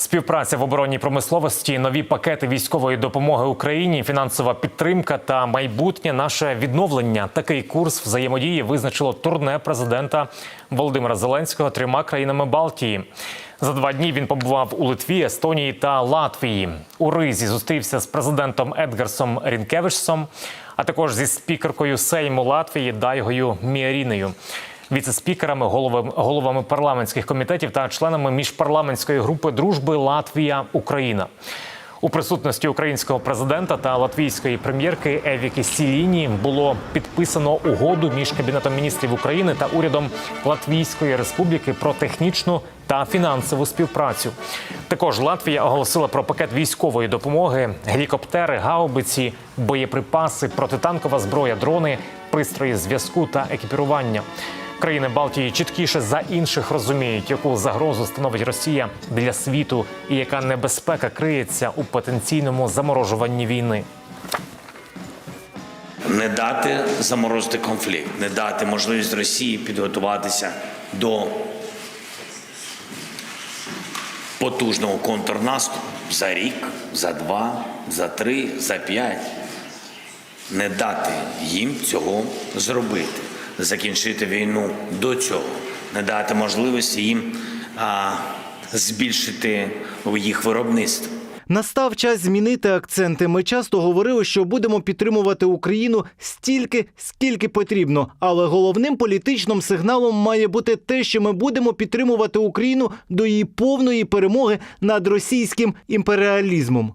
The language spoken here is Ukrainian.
Співпраця в оборонній промисловості, нові пакети військової допомоги Україні, фінансова підтримка та майбутнє наше відновлення. Такий курс взаємодії визначило турне президента Володимира Зеленського трьома країнами Балтії. За два дні він побував у Литві, Естонії та Латвії. У Ризі зустрівся з президентом Едгарсом Рінкевичсом, а також зі спікеркою Сейму Латвії Дайгою Міарінею віце-спікерами, головами, головами парламентських комітетів та членами міжпарламентської групи дружби Латвія Україна. У присутності українського президента та латвійської прем'єрки Еві Кістіліні було підписано угоду між кабінетом міністрів України та урядом Латвійської Республіки про технічну та фінансову співпрацю. Також Латвія оголосила про пакет військової допомоги, гелікоптери, гаубиці, боєприпаси, протитанкова зброя, дрони, пристрої зв'язку та екіпірування. Країни Балтії чіткіше за інших розуміють, яку загрозу становить Росія для світу і яка небезпека криється у потенційному заморожуванні війни. не дати заморозити конфлікт, не дати можливість Росії підготуватися до потужного контрнаступу за рік, за два, за три, за п'ять. Не дати їм цього зробити, закінчити війну до цього, не дати можливості їм а, збільшити їх виробництво. Настав час змінити акценти. Ми часто говорили, що будемо підтримувати Україну стільки, скільки потрібно. Але головним політичним сигналом має бути те, що ми будемо підтримувати Україну до її повної перемоги над російським імперіалізмом.